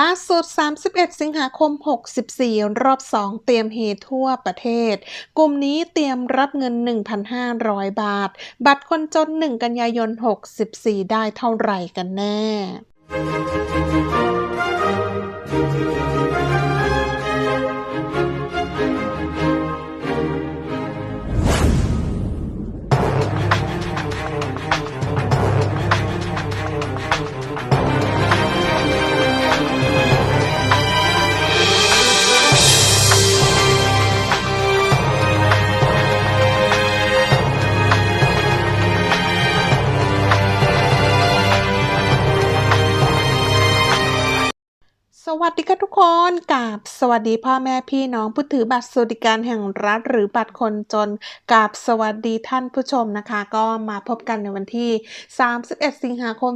ล่าสุด 31 สิงหาคม 64 รอบ 2 เตรียมเฮทั่วประเทศ กลุ่มนี้เตรียมรับเงิน 1,500 บาท บัตรคนจน 1 กันยายน 64 ได้เท่าไหร่กันแน่ วัสดีค่ะทุกคนกับสวัสดีพ่อแม่พี่น้องผู้ถือบัตรสวัสดิการแห่งรัฐ หรือบัตรคนจนกับสวัสดีท่านผู้ชมนะคะ ก็มาพบกันในวันที่ 31 สิงหาคม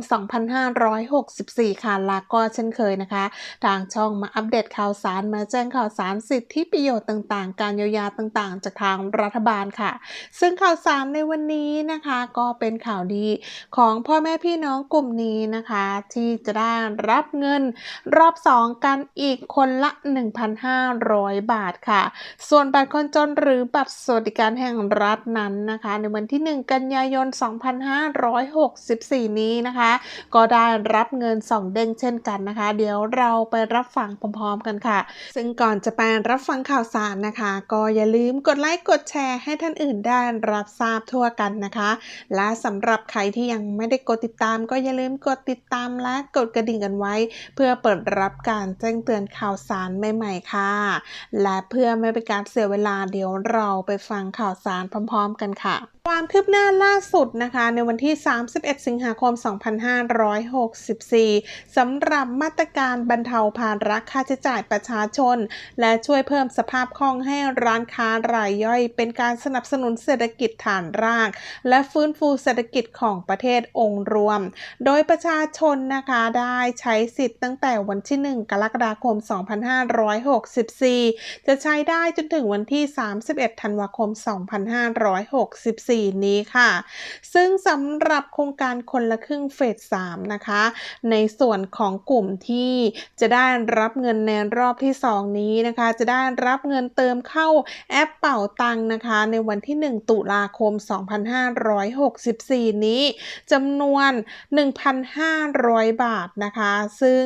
2564 ค่ะและก็เช่นเคยนะคะ ทางช่องมาอัปเดตข่าวสารมาแจ้งข่าวสารสิทธิประโยชน์ต่างๆ การเยียวยาต่างๆ จากทางรัฐบาลค่ะ ซึ่งข่าวสารในวันนี้นะคะ ก็เป็นข่าวดีของพ่อแม่พี่น้องกลุ่มนี้นะคะ ที่จะได้รับเงินรอบ 2กันอีกคนละ 1,500 บาทค่ะ ส่วนบัตรคนจนหรือบัตรสวัสดิการแห่งรัฐนั้นนะคะ ในวันที่ 1 กันยายน 2564 นี้นะคะ ก็ได้รับเงิน 2 เด้งเช่นกันนะคะ เดี๋ยวเราไปรับฟังพร้อมๆกันค่ะ ซึ่งก่อนจะไปรับฟังข่าวสารนะคะ ก็อย่าลืมกดไลค์กดแชร์ให้ท่านอื่นได้รับทราบทั่วกันนะคะ และสำหรับใครที่ยังไม่ได้กดติดตาม ก็อย่าลืมกดติดตามและกดกระดิ่งกันไว้ เพื่อเปิดรับการแจ้งเตือนข่าวสารใหม่ๆค่ะ และเพื่อไม่เป็นการเสียเวลาเดี๋ยวเราไปฟังข่าวสารพร้อม ๆ กันค่ะความคืบหน้าล่าสุดนะคะในวันที่ 31 สิงหาคม 2564 สำหรับมาตรการบรรเทาภาระค่าใช้จ่ายประชาชน และช่วยเพิ่มสภาพคล่องให้ร้านค้ารายย่อย เป็นการสนับสนุนเศรษฐกิจฐานราก และฟื้นฟูเศรษฐกิจของประเทศองค์รวม โดยประชาชนนะคะได้ใช้สิทธิ์ตั้งแต่วันที่1 กรกฎาคม 2564 จะใช้ได้จนถึงวันที่ 31 ธันวาคม 2564 นี้ค่ะ ซึ่งสำหรับโครงการคนละครึ่งเฟส 3 นะคะ ในส่วนของกลุ่มที่จะได้รับเงินในรอบที่ 2 นี้นะคะ จะได้รับเงินเติมเข้าแอปเป่าตังนะคะ ในวันที่ 1 ตุลาคม 2564 นี้จำนวน 1,500 บาทนะคะ ซึ่ง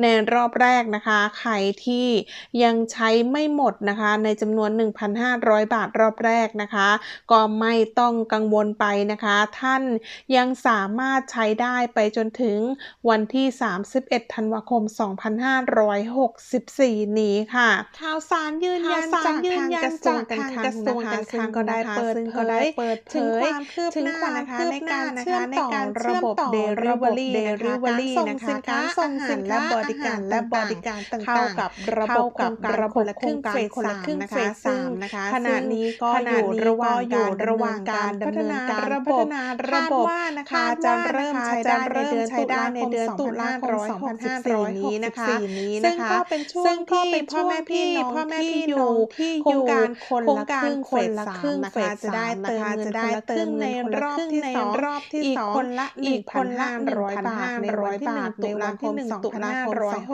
ในรอบแรกนะคะ ใครที่ยังใช้ไม่หมดนะคะ ในจำนวน 1,500 บาทรอบแรกนะคะ ก็ไม่ต้องกังวลไปนะคะ ท่านยังสามารถใช้ได้ไปจนถึงวันที่ 31 ธันวาคม 2564 นี้ค่ะข่าวสารยืนยันข่าวสารจากยืทานงยักนระทรวงจากการทางคลักงระทรวงนะคะการคลังซึ่งก็ได้เปิดซึ่งเผก็ได้ยเปิดเผถึงยความคืบถึงหน้าความนะคะคืบในหน้าการนะคะเชื่อมในต่อการระบบเชื่อมต่อ Delivery ระบบนะคะ Delivery การส่งนะคะสินค้าการส่งอาหารสินค้าและบริการอาหารและบริการต่างๆเข้ากับระบบเข้ากับโครงการระบบคนละครึ่งโครงการเฟสคนละสามครึ่งนะคะเฟสซึ่งสามนะคะขณะนี้ก็ซึ่งอยู่ขณะนี้ระหว่างก็อยู่การระหว่างดำเนินการการพัฒนาระบบพัฒนาระบบคาดว่านะคะคาดจะว่าเริ่มนะคะใช้จะได้ในเริ่มเดือนใช้ตุได้ลาในคมเดือนตุลาคม2564นี้นะคะ2564นี้ซึ่นะงคะก็เป็นช่วซึ่งงก็ที่เป็นพ่อแม่พี่น้องพ่อแม่ที่พี่อน้ยู่องที่โครงการคนโครงละการครึ่งคเฟนสละสาครึ่มงนะเฟคะสจะได้สามเติมนะคะเงินจะคได้นละคเติรึ่มงเงิในนคนรละอบครึ่งที่ในสองรอบที่อีกสองคนละอีกคนละ1,500บาทในวันที่1ตุลาค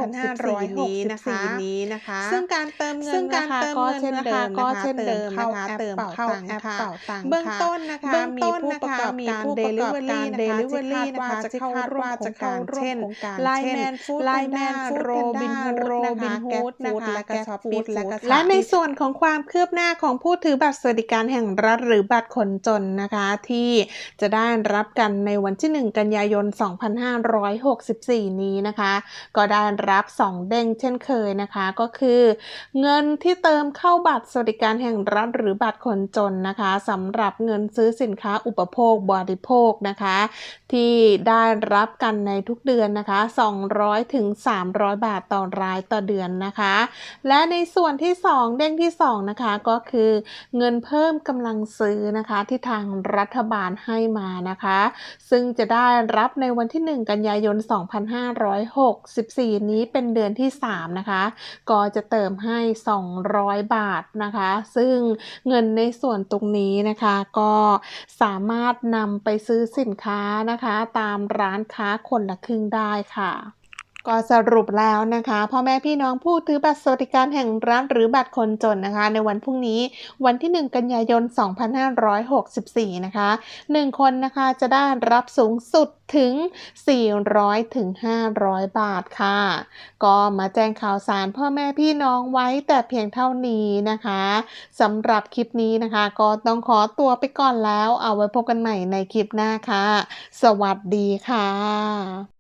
ม2564 นี้นะคะนี้นะคะ ซึ่งการเติมเงินซึ่งการนะคะเติมก็เงินเช่นนะเดิคะมก็นะคะเช่นเดิมเข้านะคะแอปเติมเป่าเข้าตังแอปค่ะเป่าตังเบื้องค่ะต้นนะคะเบื้องมีต้นผู้นะประคะกอบมีการผู้ประกอบ Delivery การนะคะที่ Delivery คาดว่านะคะจะที่เข้าคาดร่วมว่าโครจะงการเข้าร่วมเช่นโครงการ Lineman Food Lineman Panda Food Robin Panda Hood นะคะ Robin Hood Grab Food นะคะและก็ Grab Shopee Food และก็ Food และใน Shopee ส่วนของความคืบหน้าของผู้ถือบัตรสวัสดิการแห่งรัฐหรือบัตรคนจนนะคะที่จะได้รับกันในวันที่ 1 กันยายน 2564 นี้นะคะ ก็ได้รับ2 เด้งเช่นเคยนะคะ ก็คือเงินที่เติมเข้าบัตรสวัสดิการแห่งรัฐหรือบัตรคนจนนะคะสำหรับเงินซื้อสินค้าอุปโภคบริโภคนะคะ ที่ได้รับกันในทุกเดือนนะคะ 200ถึง300 บาทต่อรายต่อเดือนนะคะ และในส่วนที่ 2 เด้งที่2นะคะก็คือเงินเพิ่มกำลังซื้อนะคะที่ทางรัฐบาลให้มานะคะ ซึ่งจะได้รับในวันที่ 1 กันยายน 2564 นี้เป็นเป็นเดือนที่ 3 นะคะ ก็จะเติมให้ 200 บาทนะคะ ซึ่งเงินในส่วนตรงนี้นะคะก็สามารถนำไปซื้อสินค้านะคะ ตามร้านค้าคนละครึ่งได้ค่ะ ก็สรุปแล้วนะคะพ่อแม่พี่น้องผู้ถือบัตรสวัสดิการแห่งรัฐหรือบัตรคนจนนะคะ ในวันพรุ่งนี้วันที่ 1 กันยายน 2564 นะคะ 1 คนนะคะจะได้รับสูงสุดถึง 400ถึง500 บาทค่ะ ก็มาแจ้งข่าวสารพ่อแม่พี่น้องไว้แต่เพียงเท่านี้นะคะสำหรับคลิปนี้นะคะ ก็ต้องขอตัวไปก่อนแล้วเอาไว้พบกันใหม่ในคลิปหน้าค่ะ สวัสดีค่ะ